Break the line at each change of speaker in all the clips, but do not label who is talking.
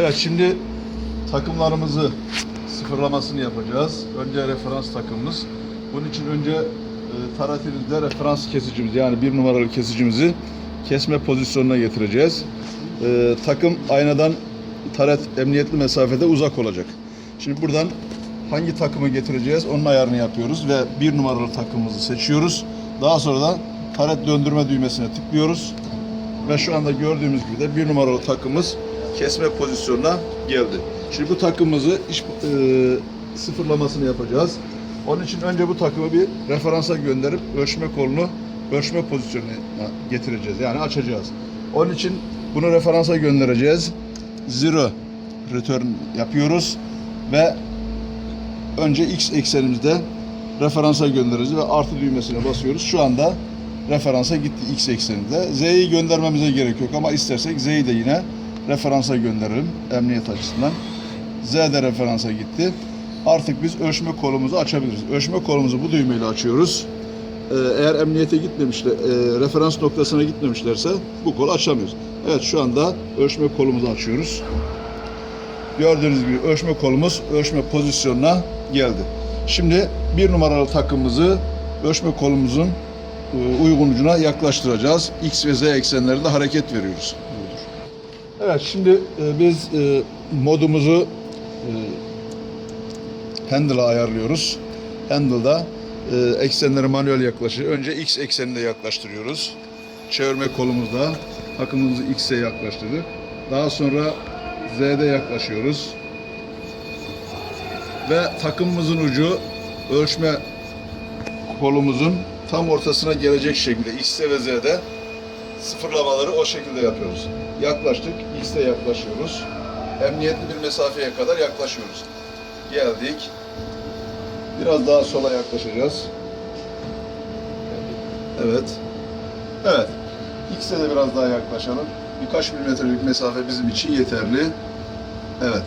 Evet şimdi takımlarımızı sıfırlamasını yapacağız. Önce referans takımımız. Bunun için önce e, taratimizde referans kesicimiz yani bir numaralı kesicimizi kesme pozisyonuna getireceğiz. E, takım aynadan taret emniyetli mesafede uzak olacak. Şimdi buradan hangi takımı getireceğiz onun ayarını yapıyoruz ve bir numaralı takımımızı seçiyoruz. Daha sonra da taret döndürme düğmesine tıklıyoruz. Ve şu anda gördüğümüz gibi de bir numaralı takımımız kesme pozisyonuna geldi. Şimdi bu takımımızı iş, e, sıfırlamasını yapacağız. Onun için önce bu takımı bir referansa gönderip ölçme kolunu ölçme pozisyonuna getireceğiz. Yani açacağız. Onun için bunu referansa göndereceğiz. Zero return yapıyoruz ve önce x eksenimizde referansa göndereceğiz ve artı düğmesine basıyoruz. Şu anda referansa gitti x ekseninde. Z'yi göndermemize gerek yok ama istersek Z'yi de yine referansa gönderelim emniyet açısından. Z de referansa gitti. Artık biz ölçme kolumuzu açabiliriz. Ölçme kolumuzu bu düğmeyle açıyoruz. Ee, eğer emniyete gitmemişler, e, referans noktasına gitmemişlerse bu kolu açamıyoruz. Evet şu anda ölçme kolumuzu açıyoruz. Gördüğünüz gibi ölçme kolumuz ölçme pozisyonuna geldi. Şimdi bir numaralı takımımızı ölçme kolumuzun e, uygun ucuna yaklaştıracağız. X ve Z eksenlerinde hareket veriyoruz. Evet şimdi e, biz e, modumuzu e, handle'a ayarlıyoruz. Handle'da e, eksenleri manuel yaklaşıyor. Önce X ekseninde yaklaştırıyoruz. Çevirme kolumuzda takımımızı X'e yaklaştırdık. Daha sonra Z'de yaklaşıyoruz. Ve takımımızın ucu ölçme kolumuzun tam ortasına gelecek şekilde X'te ve Z'de sıfırlamaları o şekilde yapıyoruz. Yaklaştık, X'te yaklaşıyoruz. Emniyetli bir mesafeye kadar yaklaşıyoruz. Geldik. Biraz daha sola yaklaşacağız. Evet. Evet. X'e de biraz daha yaklaşalım. Birkaç milimetrelik mesafe bizim için yeterli. Evet.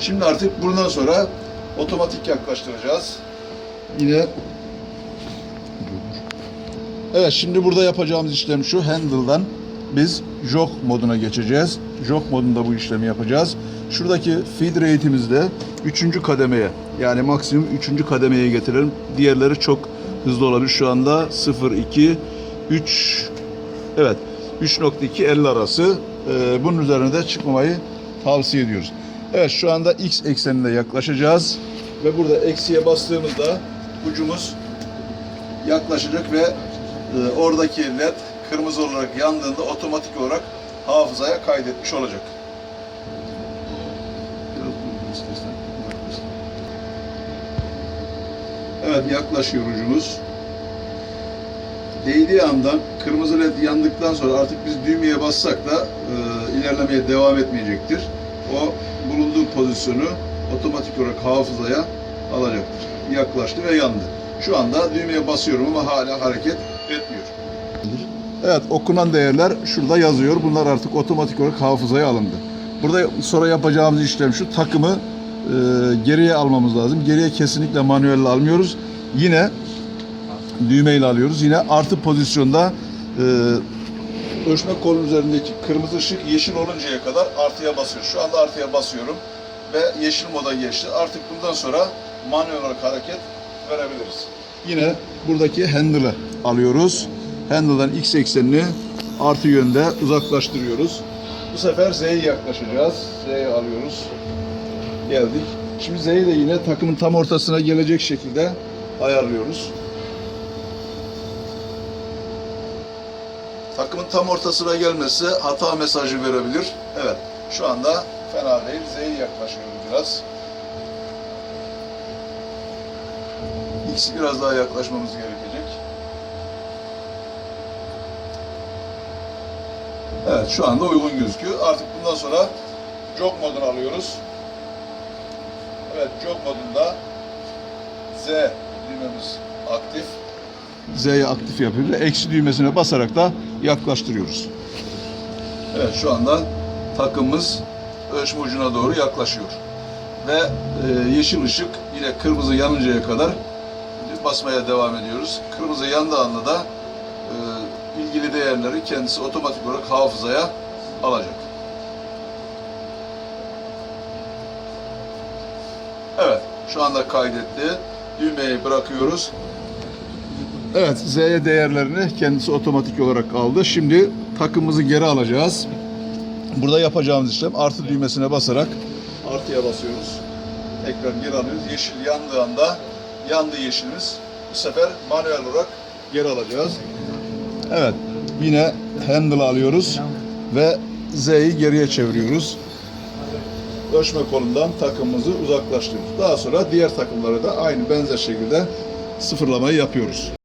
Şimdi artık bundan sonra otomatik yaklaştıracağız. Yine Evet şimdi burada yapacağımız işlem şu. Handle'dan biz jog moduna geçeceğiz. Jog modunda bu işlemi yapacağız. Şuradaki feed rate'imizi de 3. kademeye yani maksimum 3. kademeye getirelim. Diğerleri çok hızlı olabilir. Şu anda 0 2 3 evet 3.2 50 arası. Ee, bunun üzerine de çıkmamayı tavsiye ediyoruz. Evet şu anda x eksenine yaklaşacağız ve burada eksiye bastığımızda ucumuz yaklaşacak ve e, oradaki led kırmızı olarak yandığında otomatik olarak hafızaya kaydetmiş olacak. Evet yaklaşıyor ucumuz. Değdiği andan kırmızı led yandıktan sonra artık biz düğmeye bassak da e, ilerlemeye devam etmeyecektir. O bulunduğu pozisyonu otomatik olarak hafızaya alacaktır. Yaklaştı ve yandı. Şu anda düğmeye basıyorum ama hala hareket etmiyor. Evet okunan değerler şurada yazıyor. Bunlar artık otomatik olarak hafızaya alındı. Burada sonra yapacağımız işlem şu takımı e, geriye almamız lazım. Geriye kesinlikle manuelle almıyoruz. Yine düğmeyle alıyoruz. Yine artı pozisyonda e, ölçme kolun üzerindeki kırmızı ışık yeşil oluncaya kadar artıya basıyoruz. Şu anda artıya basıyorum ve yeşil moda geçti. Artık bundan sonra manuel olarak hareket verebiliriz. Yine buradaki handle'ı alıyoruz. Handle'dan x eksenini artı yönde uzaklaştırıyoruz. Bu sefer Z'ye yaklaşacağız. Z'ye alıyoruz. Geldik. Şimdi Z'yi de yine takımın tam ortasına gelecek şekilde ayarlıyoruz. Takımın tam ortasına gelmesi hata mesajı verebilir. Evet. Şu anda fena değil. Z'ye yaklaşıyoruz biraz. X'i biraz daha yaklaşmamız gerekecek. Evet şu anda uygun gözüküyor. Artık bundan sonra jog modunu alıyoruz. Evet jog modunda Z düğmemiz aktif. Z'yi aktif yapıyoruz. Eksi düğmesine basarak da yaklaştırıyoruz. Evet şu anda takımımız ölçme ucuna doğru yaklaşıyor. Ve e, yeşil ışık yine kırmızı yanıncaya kadar basmaya devam ediyoruz. Kırmızı yandağında da e, ilgili değerleri kendisi otomatik olarak hafızaya alacak. Evet, şu anda kaydetti. Düğmeyi bırakıyoruz. Evet, Z'ye değerlerini kendisi otomatik olarak aldı. Şimdi takımımızı geri alacağız. Burada yapacağımız işlem artı düğmesine basarak artıya basıyoruz. Tekrar geri alıyoruz. Yeşil yandığında yandı yeşilimiz. Bu sefer manuel olarak geri alacağız. Evet, yine handle alıyoruz ve Z'yi geriye çeviriyoruz. Ölçme kolundan takımımızı uzaklaştırıyoruz. Daha sonra diğer takımları da aynı benzer şekilde sıfırlamayı yapıyoruz.